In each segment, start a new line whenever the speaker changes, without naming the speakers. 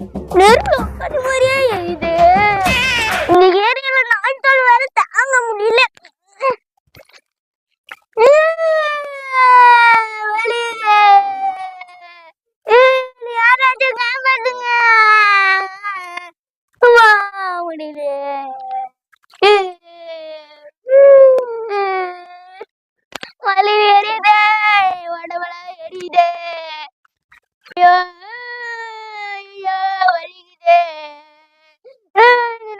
நெருப்பு அது மாதிரியே எரியுது இந்த ஏரியால நாய்த்தோல் வேற தாங்க முடியல. யாராச்சும் காப்பாத்துங்க. முடியல வலி எரியுதே. உடம்பெல்லாம் எரியுதே. ஐயோ வலிக்குதே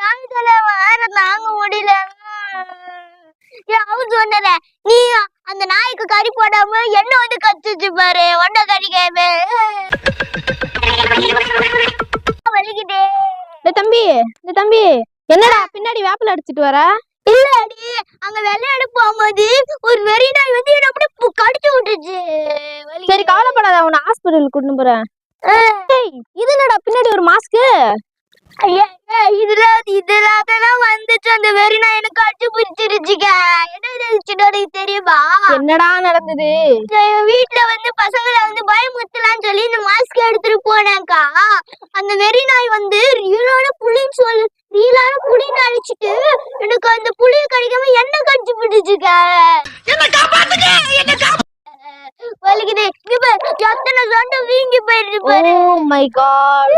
நாய் தலை வேற தாங்க முடியல. ஹவுஸ் ஓனர நீ அந்த நாய்க்கு கறி போடாம என்ன வந்து கத்துச்சு பாரு ஒன்ன கறிக்காம வலிக்குதே.
டேய் தம்பி டேய் தம்பி என்னடா பின்னாடி வேப்பில அடிச்சிட்டு வர?
இல்லடி அங்க விளையாட போகும்போது ஒரு வெறி நாய் வந்து என்ன அப்படியே பு- கடிச்சு விட்டுச்சு.
சரி கவலைப்படாத உன்னை ஹாஸ்பிட்டலுக்கு கூட்டிட்டு போறேன். இது என்னடா பின்னாடி ஒரு மாஸ்க்
ஐயா, ஐயா, இதுல இதுல அதெல்லாம் வந்துச்சு. அந்த வெறி எனக்கு அடிச்சு பிடிச்சிருச்சுங்க. என்ன உனக்கு தெரியுமா?
என்னடா நடந்தது?
வீட்டுல வந்து பசங்களை வந்து பயமுறுத்தலாம்னு சொல்லி இந்த மாஸ்க் எடுத்துட்டு போனாக்கா அந்த வெறி நாய் வந்து ரியலான புலின்னு சொல்லு ரியலான புலின்னு அழிச்சிட்டு எனக்கு அந்த புளிய கடிக்காம என்ன கடிச்சு பிடிச்சுக்க? வலிக்குது. இங்க பாரு, எத்தனை சண்டை வீங்கி
ஓ
பாரு.
மை காட்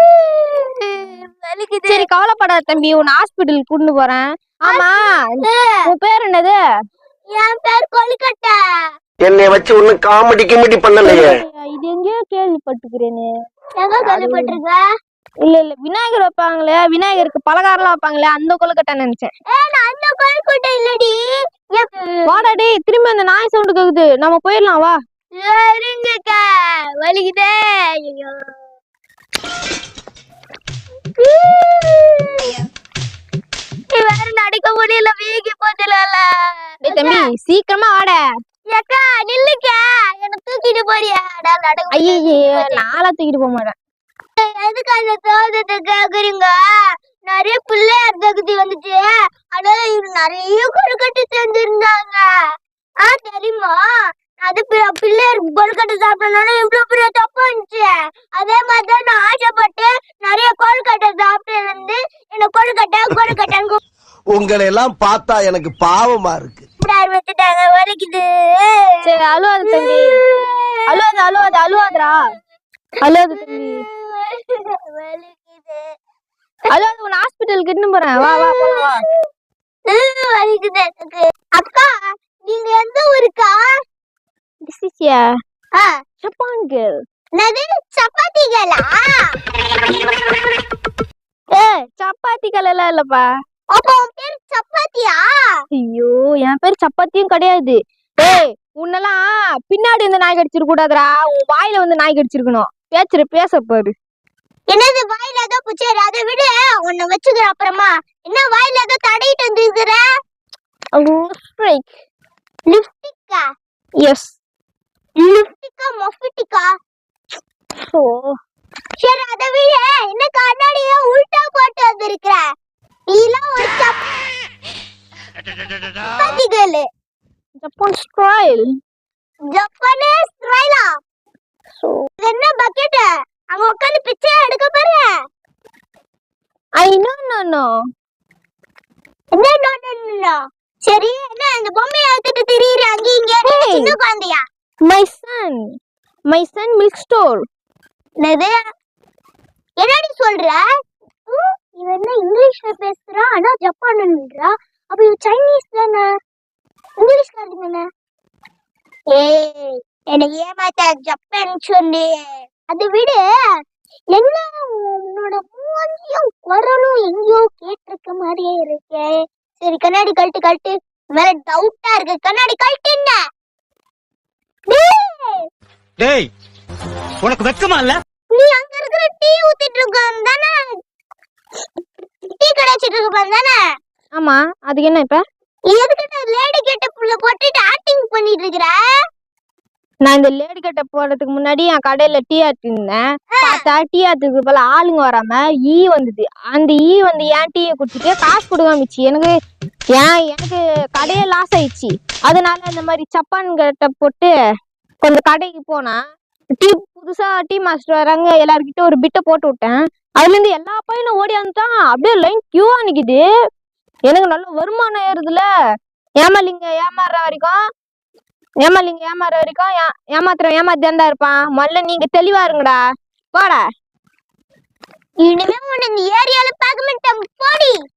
சரி கவலைப்படாத தம்பி உன்னை ஹாஸ்பிட்டலுக்கு கூட்டிட்டு போறேன். ஆமா உன் பேர் என்னது?
என் பேர் கொல்கட்டை
என்னை வச்சு ஒன்னும் காமெடி கிமெடி பண்ணலையே.
இது எங்கேயோ கேள்விப்பட்டுக்கிறேனே
எங்க கேள்விப்பட்டிருக்க?
இல்ல இல்ல விநாயகர் வைப்பாங்களே விநாயகருக்கு பலகாரம்லாம் வைப்பாங்களே அந்த கொழுக்கட்டை நினைச்சேன்.
அந்த கொல்கட்டை இல்லடி. என்
வாடா டேய் திரும்பி அந்த நாய் சவுண்ட் கேக்குது. நம்ம போயிடலாம் வா.
சரிங்கக்கா வலிக்குதே. ஐயோ. வேற நடக்க முடியல வீங்கி போச்சுல
தம்பி சீக்கிரமா
அக்கா நில்லுக்கா என்ன தூக்கிட்டு போறியா? நடக்க
ஐயே. நாளா தூக்கிட்டு போக மாட்டேன்.
எதுக்கு அந்த தோதத்தை கேக்குறீங்க? நிறைய பிள்ளையார் தகுதி வந்துச்சு. அதனால இது நிறைய கொழுக்கட்டை செஞ்சிருந்தாங்க ஆ தெரியுமா? அது பிள்ளையார் கொழுக்கட்டை சாப்பிடணும்னு இவ்வளவு பெரிய தப்பு இருந்துச்சு அதே மாதிரி நான் ஆசைப்பட்டு நிறைய கொழுக்கட்டை சாப்பிட்டு இருந்து என்ன கொழுக்கட்டை கொழுக்கட்டைன்னு
உங்களை எல்லாம் பார்த்தா எனக்கு பாவமா இருக்கு.
சரி அழுவாத தம்பி. அழுவாத அழுவாத அழுவாதடா. அழுவாத தம்பி. அழுவாத ஹாஸ்பிட்டலுக்கு இட்டுன்னு போறேன். வா வா வா.
அக்கா நீங்க எந்த ஊருக்கா?
This is ya
ah,
Japan girl
என்னது? சப்பாத்திகளா
ஏ சப்பாத்தி கலையெல்லாம் இல்லப்பா.
அப்ப சப்பாத்தியா?
ஐயோ என் பேர் சப்பாத்தியும் கிடையாது. ஏய் உன்னெல்லாம் பின்னாடி வந்து நாய் கடிச்சிருக்க கூடாதுடா. உன் வாயில வந்து நாய் கடிச்சிருக்கணும். பேச்சுற பேச பாரு.
என்னது வாயில ஏதோ புச்சேரி அதை விட. உன்னை வச்சுக்கிற அப்புறமா. என்ன வாயில ஏதோ தடையிட்டு வந்துருக்குற? லிப்டிக்கா
எஸ்
லிப்டிக்கா மொஃபிட்டிக்கா?
ஓ.
சரி அதை விட. என்ன கண்ணாடிய உல்டா போட்டு வந்திருக்கிற? சப்-
ஜப்பான் ஸ்டைல்
ஜப்பானீஸ் ஸ்டைலா என்ன பக்கெட் அங்க உட்கார்ந்து பிச்சை எடுக்க பாரு
ஐ நோ நோ நோ
என்ன no, no, no, no. சரி என்ன இந்த பொம்மையை எடுத்துட்டு திரியுற அங்க இங்க நீ. சின்ன குழந்தையா
my son my son milk store
என்னது என்னடி சொல்ற? இவன் என்ன இங்கிலீஷ்ல பேசுறா ஆனா ஜப்பான்ன்றா அப்ப இவ சைனீஸ் தானே? இங்கிலீஷ்காரன் தானே ஏய் எனக்கு ஏமாத்த ஜப்பான் சொல்லி. அதை விடு. என்ன உன்னோட மூஞ்சியும் குரலும் எங்கேயோ கேட்டிருக்க மாதிரியே இருக்கே. சரி கண்ணாடி கழட்டு கழட்டு. வேற டவுட்டா இருக்கு. கண்ணாடி கழட்டு என்ன? டேய்!
உனக்கு வெக்கமா இல்ல?
நீ அங்க இருக்கிற டீ ஊத்திட்டு இருக்கான் தானே டீ கடை வச்சிட்டு தானே
ஆமா அதுக்கு என்ன இப்ப?
எதுக்கு லேடி கெட்ட புள்ள போட்டுட்டு ஆக்டிங் பண்ணிட்டு இருக்கிற?
நான் இந்த லேடி கட்ட போறதுக்கு முன்னாடி என் கடையில டீ ஆட்டிருந்தேன் பார்த்தா டீ ஆத்துக்கு போல ஆளுங்க வராம ஈ வந்தது. அந்த ஈ வந்து ஏன் டீயை குடிச்சிட்டு காசு கொடுக்காமிச்சு எனக்கு ஏன் எனக்கு கடையே லாஸ் ஆயிடுச்சு. அதனால இந்த மாதிரி சப்பான் கட்ட போட்டு கொஞ்சம் கடைக்கு போனா டீ புதுசா டீ மாஸ்டர் வராங்க எல்லார்கிட்ட ஒரு பிட்டை போட்டு விட்டேன். அதுல இருந்து எல்லா பையனும் ஓடி வந்துட்டான். அப்படியே லைன் கியூவா நிக்குது. எனக்கு நல்ல வருமானம் ஏறுதுல. ஏமாலிங்க ஏமாறுற வரைக்கும் ஏமாலிங்க ஏமாற வரைக்கும் ஏ- ஏமாத்துறவன் ஏமாத்தியாண்டா இருப்பான். முதல்ல நீங்க தெளிவா இருங்கடா. போடா.
இனிமே உன்னை இந்த ஏரியால பார்க்க மாட்டேன். போடி.